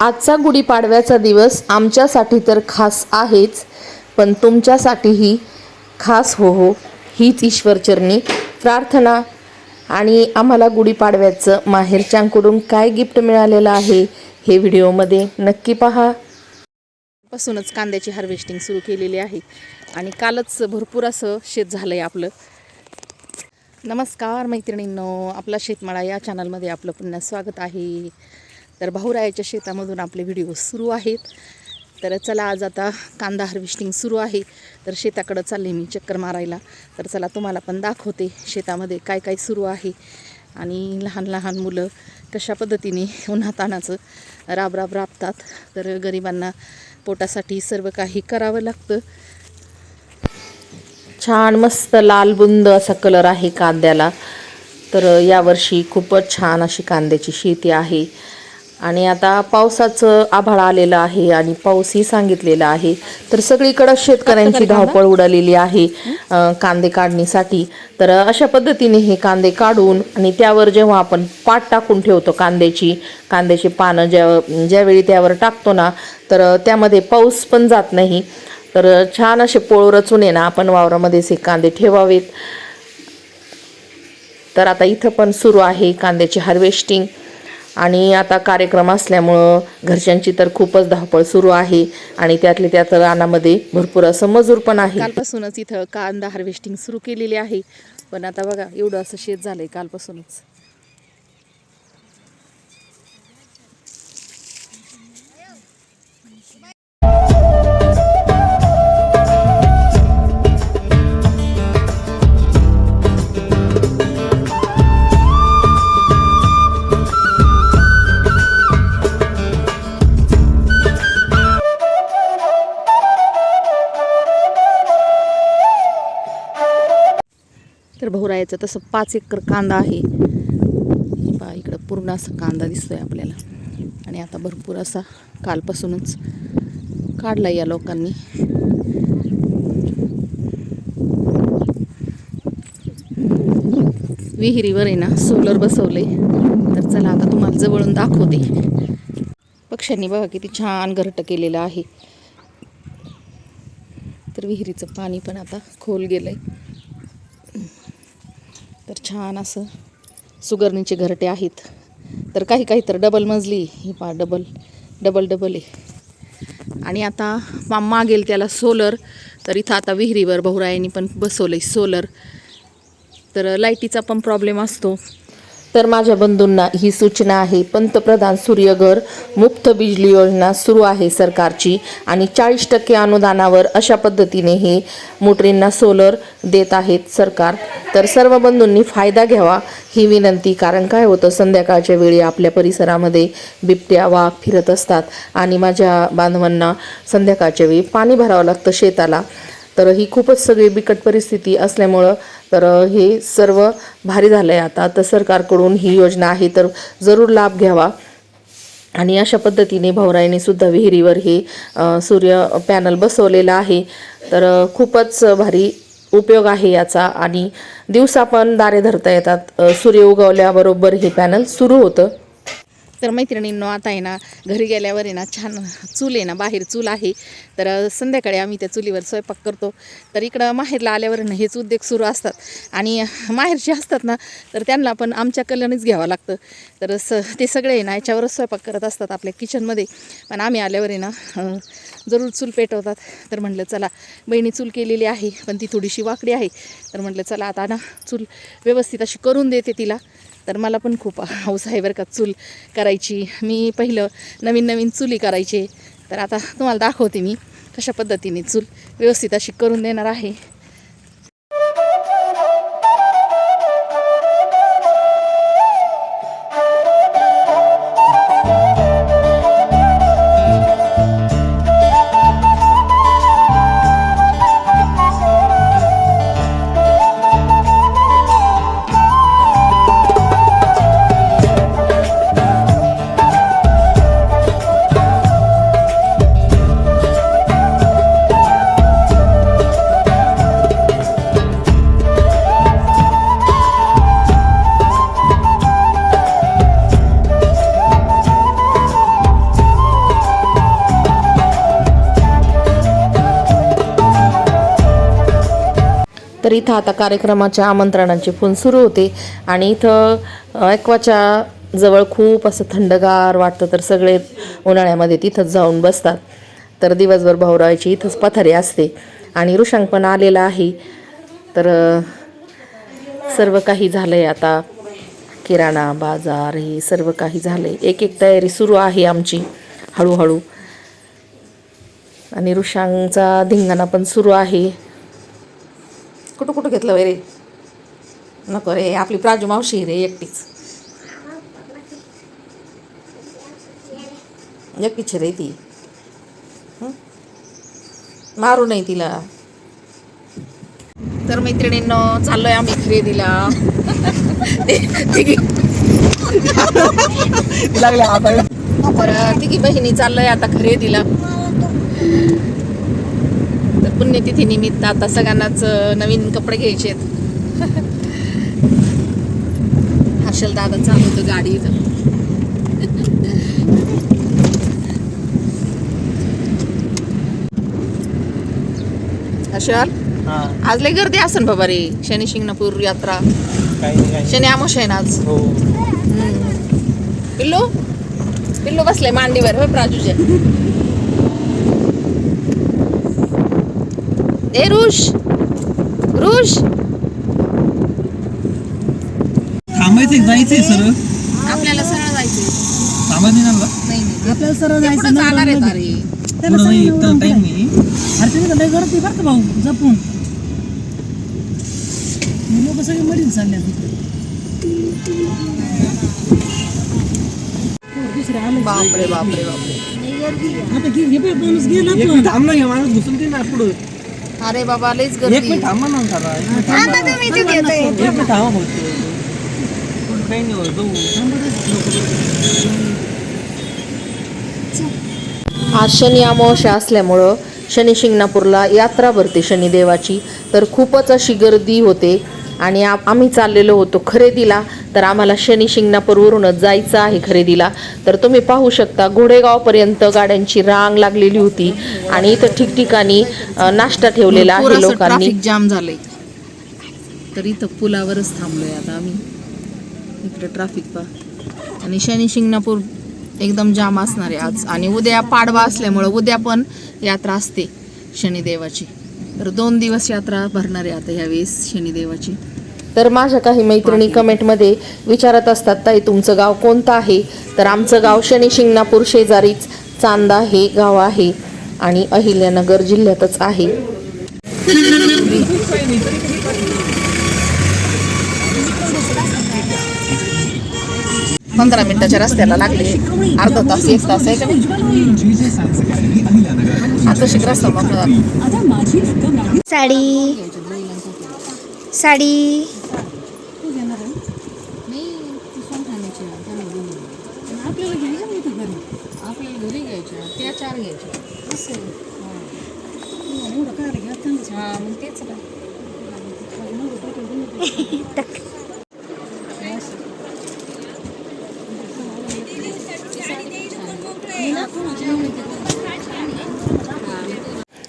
आजचा गुढीपाडव्याचा दिवस आमच्यासाठी तर खास आहेच पण तुमच्यासाठीही खास हो हो हीच ईश्वरचरणी प्रार्थना. आणि आम्हाला गुढीपाडव्याचं माहेरच्यांकडून काय गिफ्ट मिळालेलं आहे हे व्हिडिओमध्ये नक्की पहा. पासूनच कांद्याची हार्वेस्टिंग सुरू केलेली आहे. आणि कालच भरपूर असं शेत झालं आहे आपलं. नमस्कार मैत्रिणींनो आपला शेतमाळा या चॅनलमध्ये आपलं पुन्हा स्वागत आहे. तर भाऊरायाच्या शेतामधून आपले व्हिडिओ सुरू आहेत. तर चला आज आता कांदा हार्वेस्टिंग सुरू आहे. तर शेताकडं चालले मी चक्कर मारायला. तर चला तुम्हाला पण दाखवते शेतामध्ये काय काय सुरू आहे. आणि लहान लहान मुलं कशा पद्धतीने उन्हातानाचं राब राब राबतात. तर गरिबांना पोटासाठी सर्व काही करावं लागतं. छान मस्त लाल बुंद असा कलर आहे कांद्याला. तर यावर्षी खूपच छान अशी कांद्याची शेती आहे. आणि आता पावसाचं आभाळ आलेलं आहे आणि पाऊसही सांगितलेला आहे. तर सगळीकडं शेतकऱ्यांची धावपळ उडालेली आहे. कांदे काढणीसाठी. तर अशा पद्धतीने हे कांदे काढून आणि त्यावर जेव्हा आपण पाट टाकून ठेवतो कांद्याची कांद्याची पानं ज्या ज्यावेळी त्यावर टाकतो ना तर त्यामध्ये पाऊस पण जात नाही. तर छान असे पोळ रचून आहे ना आपण वावरामध्येच हे कांदे ठेवावेत. तर आता इथं पण सुरू आहे कांद्याची हार्वेस्टिंग आणि आता कार्यक्रम असल्यामुळं घरच्यांची तर खूपच धावपळ सुरू आहे आणि त्यातले त्यात रानामध्ये भरपूर असं मजूर पण आहे. कालपासूनच इथं कांदा हार्वेस्टिंग सुरू केलेली आहे. पण आता बघा एवढं असं शेत झालंय कालपासूनच. तर भाऊरायाचं तसं पाच एकर कांदा आहे. बा इकडं पूर्ण असा कांदा दिसतोय आपल्याला. आणि आता भरपूर असा कालपासूनच काढला या लोकांनी. विहिरीवर आहे ना सोलर बसवले तर चला आता तुम्हाला जवळून दाखवते. पक्ष्यांनी बघा किती छान घरटं केलेलं आहे. तर विहिरीचं पाणी पण आता खोल गेलं आहे तर छान असं सुगरणीचे घरटे आहेत. तर काही काही तर डबल मजली ही पा डबल डबल डबल आहे. आणि आता मा मागेल त्याला सोलर तर इथं आता विहिरीवर बहुरायांनी पण बसवलं आहे सोलर तर लाईटीचा पण प्रॉब्लेम असतो. तर माझ्या बंधूंना ही सूचना आहे. पंतप्रधान सूर्यघर मुफ्त बिजली योजना सुरू आहे सरकारची आणि चाळीस टक्के अनुदानावर अशा पद्धतीने हे मोटरींना सोलर देत आहेत सरकार. तर सर्व बंधूंनी फायदा घ्यावा ही विनंती कारण काय होतं संध्याकाळच्या वेळी आपल्या परिसरामध्ये बिबट्या वाघ फिरत असतात आणि माझ्या बांधवांना संध्याकाळच्या वेळी पाणी भरावं लागतं शेताला. तर ही खूपच सगळी बिकट परिस्थिती असल्यामुळं तर हे सर्व भारी झालं आहे आता तर सरकारकडून ही योजना आहे तर जरूर लाभ घ्यावा. आणि अशा पद्धतीने भाऊराईने सुद्धा विहिरीवर हे सूर्य पॅनल बसवलेलं आहे. तर खूपच भारी उपयोग आहे याचा. आणि दिवसा पण दारे धरता येतात. सूर्य उगवल्याबरोबर हे पॅनल सुरू होतं. तर मैत्रिणींनो आता आहे ना घरी गेल्यावर आहे ना छान चूल आहे ना बाहेर चूल आहे. तर संध्याकाळी आम्ही त्या चुलीवर स्वयंपाक करतो. तर इकडं माहेरला आल्यावर ना हेच उद्योग सुरू असतात. आणि माहेरचे असतात ना तर त्यांना पण आमच्या कल्याणीच घ्यावं लागतं. तर स ते सगळे आहे ना याच्यावरच स्वयंपाक करत असतात आपल्या किचनमध्ये. पण आम्ही आल्यावर आहे ना जरूर चूल पेटवतात. तर म्हटलं चला बहिणी चूल केलेली आहे पण ती थोडीशी वाकडी आहे. तर म्हटलं चला आता ना चूल व्यवस्थित अशी करून देते तिला. तर मला पण खूप हौस आहे बरं का चूल करायची. मी पहिलं नवीन नवीन चुली करायचे. तर आता तुम्हाला दाखवते मी कशा पद्धतीने चूल व्यवस्थित अशी करून देणार आहे. तर इथं आता कार्यक्रमाच्या आमंत्रणांची फोन सुरू होते. आणि इथं ॲक्वाच्या जवळ खूप असं थंडगार वाटतं तर सगळे उन्हाळ्यामध्ये तिथंच जाऊन बसतात. तर दिवसभर भाऊरावायची इथंच पथारी असते. आणि ऋषांक पण आलेला आहे. तर सर्व काही झालं आहे आता. किराणा बाजार हे सर्व काही झालं आहे एक एक तयारी सुरू आहे आमची हळूहळू. आणि ऋषांचा धिंगाणा पण सुरू आहे. कुठं कुठं घेतलं वय रे? नको रे आपली प्राजू मावशी रे एकटीच. एकटीच रे ती? मारू नाही तिला. तर मैत्रिणींनो चाललोय आम्ही खरेदीला. तर तिघी बहिणी चाललोय आता खरेदीला. पुण्यतिथी निमित्त आता सगळ्यांनाच नवीन कपडे घ्यायचे आहेत. हर्षल दादा चालवतो गाडी इथं हर्षल? हा. आज लय गर्दी असन बाबा रे शनी शिंगणापूर यात्रा. काही नाही काही शनी आमोश आहे ना आज? हो. पिल्लू? पिल्लू बसले मांडीवर होय प्राजूच्या. ए रुष! रुष! थांबायचंय जायचंय सर आपल्याला सरळ जायचंय. थांबायचं नाही ना नाही नाही. आपल्याला सरळ ते पुढं जायचं जाणार आहेत अरे त्याला पुढं नाही सांगितलं तर म्हणून टाइम काय? नाही अरे तिथे लय गर्दी बरं का भाऊ जपून. लोक सगळे मरीन चालले दुसरे आले. बापरे बापरे बापरे. आता घे घे बाई, माणूस गेला एक पण मिनिट थांब ना हे माणूस घुसून दे ना पुढं. अरे बाबा लईच एक गर्दी मिनिट थांबा ना जरा एक मिनिट थांबा. एक मिनिट थांबा काही नाही होत जाऊ. आज शनी अमावस्या असल्यामुळं शनी शिंगणापूरला यात्रा भरते शनिदेवाची. तर खूपच अशी गर्दी होते. आणि आम्ही चाललेलो होतो खरेदीला. तर आम्हाला शनी शिंगणापूरवरूनच जायचं आहे खरेदीला. तर तुम्ही पाहू शकता घोडेगावपर्यंत गाड्यांची रांग लागलेली होती. आणि इथं ठिकठिकाणी नाश्ता ठेवलेला आहे लोकांनी. जाम झालंय. तर इथं पुलावरच थांबलोय आता आम्ही. इकडे ट्रॅफिक पा आणि शनी शिंगणापूर एकदम जाम असणार आहे आज. आणि उद्या पाडवा असल्यामुळं उद्या पण यात्रा असते शनिदेवाची. तर दोन दिवस यात्रा भरणार आहे आता ह्यावेळेस शनिदेवाची. तर माझ्या काही मैत्रिणी कमेंटमध्ये विचारत असतात ताई तुमचं गाव कोणतं आहे? तर आमचं गाव शनी शिंगणापूर शेजारीच चांदा हे गाव आहे आणि अहिल्यानगर जिल्ह्यातच आहे. पंधरा मिनिटाच्या रस्त्याला लागले. अर्धा तास एक तास आहे का? शिक रस्ता मोकळा. साडी. साडी. आपल्याला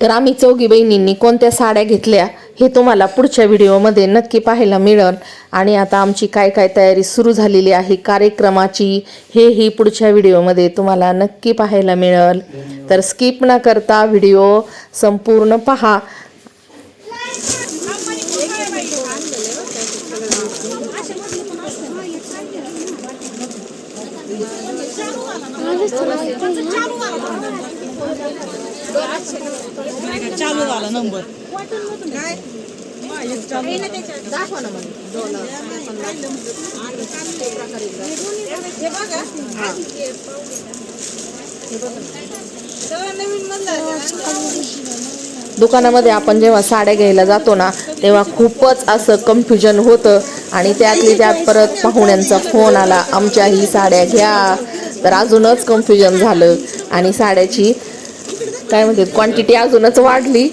तर आम्ही चौघी बहिणींनी कोणत्या साड्या घेतल्या हे तुम्हाला पुढच्या व्हिडिओमध्ये नक्की पाहायला मिळेल. आणि आता आमची काय काय तयारी सुरू झालेली आहे कार्यक्रमाची हेही पुढच्या व्हिडिओमध्ये तुम्हाला नक्की पाहायला मिळेल. तर स्किप न करता व्हिडिओ संपूर्ण पहा. चालू झाला नंबर. दुकानामध्ये आपण जेव्हा साड्या घ्यायला जातो ना तेव्हा खूपच असं कन्फ्युजन होतं आणि त्यातली त्यात परत पाहुण्यांचा फोन आला आमच्या ही साड्या घ्या. तर अजूनच कन्फ्युजन झालं आणि साड्याची काय म्हणते क्वांटिटी अजूनच वाढली.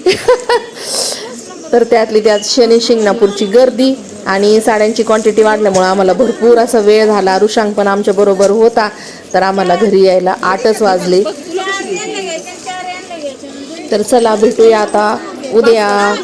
तर त्यातली त्यात शनी शिंगणापूरची गर्दी आणि साड्यांची क्वांटिटी वाढल्यामुळं आम्हाला भरपूर असा वेळ झाला. ऋषांक पण आमच्या बरोबर होता तर आम्हाला घरी यायला आठच वाजले. तर चला भेटूया आता. उद्या.